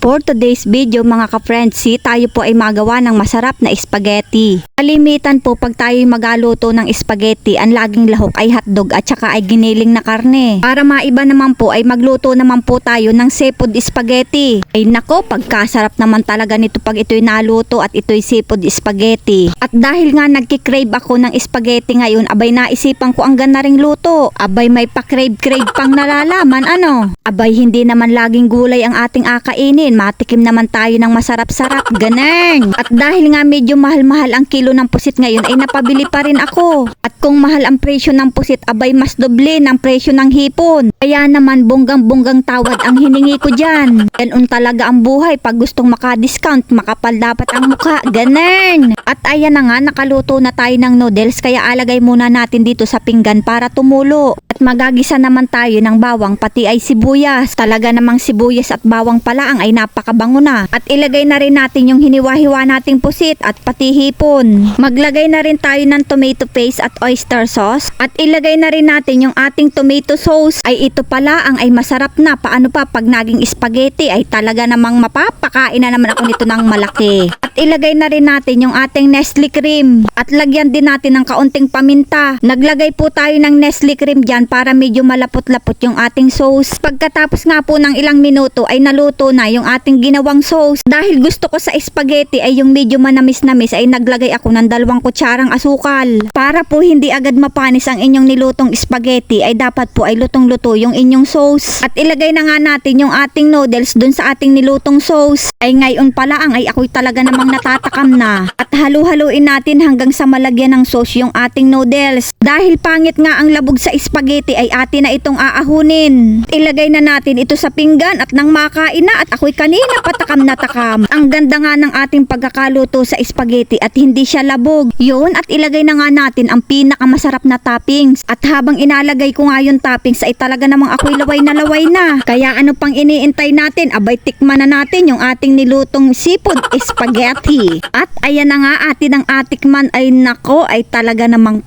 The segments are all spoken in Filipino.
For today's video mga ka-friendsi, tayo po ay magawa ng masarap na spaghetti. Kalimitan po pag tayo magaluto ng spaghetti, ang laging lahok ay hotdog at saka ay giniling na karne. Para maiba naman po ay magluto naman po tayo ng seafood spaghetti. Ay nako, pagkasarap naman talaga nito pag ito'y naluto at ito'y seafood spaghetti. At dahil nga nagkikrave ako ng spaghetti ngayon, abay naisipan ko ang ganda ring luto. Abay may pa-crave-crave pang nalalaman ano. Abay hindi naman laging gulay ang ating akainin, matikim naman tayo ng masarap-sarap, ganeng. At dahil nga medyo mahal-mahal ang kilo ng pusit ngayon ay napabili pa rin ako. At kung mahal ang presyo ng pusit, abay mas doble ng presyo ng hipon. Kaya naman bonggang-bonggang tawad ang hiningi ko dyan. Ganon talaga ang buhay pag gustong maka-discount, makapal dapat ang mukha, ganeng. At ayan na nga, nakaluto na tayo ng noodles kaya alagay muna natin dito sa pinggan para tumulo. At magagisa naman tayo ng bawang pati ay sibuyas. Talaga namang sibuyas at bawang pala ang ay napakabango na. At ilagay na rin natin yung hiniwa-hiwa nating pusit at pati hipon. Maglagay na rin tayo ng tomato paste at oyster sauce. At ilagay na rin natin yung ating tomato sauce. Ay ito pala ang ay masarap na. Paano pa pag naging spaghetti ay talaga namang mapapakain na naman ako nito ng malaki. At ilagay na rin natin yung ating Nestle cream. At lagyan din natin ng kaunting paminta. Naglagay po tayo ng Nestle cream dyan para medyo malapot-lapot yung ating sauce. Pagkatapos nga po ng ilang minuto ay naluto na yung ating ginawang sauce. Dahil gusto ko sa spaghetti ay yung medyo manamis-namis ay naglagay ako ng dalawang kutsarang asukal. Para po hindi agad mapanis ang inyong nilutong spaghetti ay dapat po ay lutong-luto yung inyong sauce. At ilagay na nga natin yung ating noodles dun sa ating nilutong sauce. Ay ngayon pala ang ay ako'y talaga namang natatakam na. At halu-haluin natin hanggang sa malagyan ng sauce yung ating noodles. Dahil pangit nga ang labog sa spaghetti ay atin na itong aahunin. Ilagay na natin ito sa pinggan at nang makain na at ako'y kanina patakam na takam. Ang ganda nga ng ating pagkakaluto sa spaghetti at hindi siya labog. Yun at ilagay na nga natin ang pinakamasarap na toppings. At habang inalagay ko nga yung toppings ay talaga namang ako'y laway na laway na. Kaya ano pang iniintay natin? Abay tikman na natin yung ating nilutong seafood spaghetti. At ayan na nga atin ang atikman ay nako ay talaga namang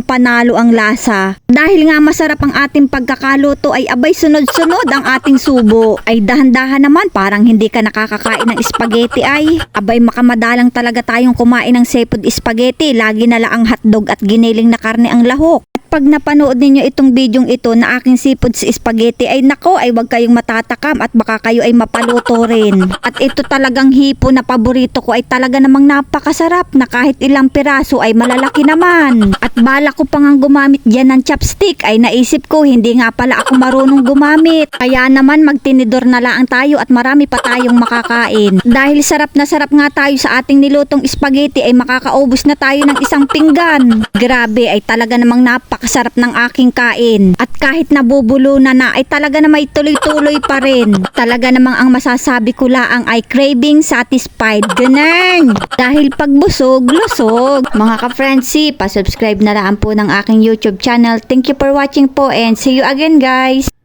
panalong panalo ang lasa. Dahil nga masarap ang ating pagkakaluto ay abay sunod-sunod ang ating subo. Ay dahan-dahan naman parang hindi ka nakakakain ng spaghetti ay. Abay makamadalang talaga tayong kumain ng seafood spaghetti. Lagi na lang ang hotdog at giniling na karne ang lahok. At pag napanood ninyo itong bidyong ito na aking seafood spaghetti ay nako ay wag kayong matatakam at baka kayo ay mapaluto rin. At ito talagang hipo na paborito ko ay talaga namang napakasarap na kahit ilang piraso ay malalaki naman. At bala ko pang ang gumamit dyan ng chopstick ay naisip ko hindi nga pala ako marunong gumamit. Kaya naman magtinidor na lang tayo at marami pa tayong makakain. Dahil sarap na sarap nga tayo sa ating nilutong spaghetti ay makakaubos na tayo ng isang pinggan. Grabe ay talaga namang napakasarap ng aking kain. At kahit nabubulo na na ay talaga na may tuloy-tuloy pa rin. Talaga namang ang masasabi ko laang ay craving satisfied. Ganun! Dahil pagbusog, lusog. Mga ka-friendsi, pa-subscribe na lang po ng aking YouTube channel. Thank you for watching po and see you again guys!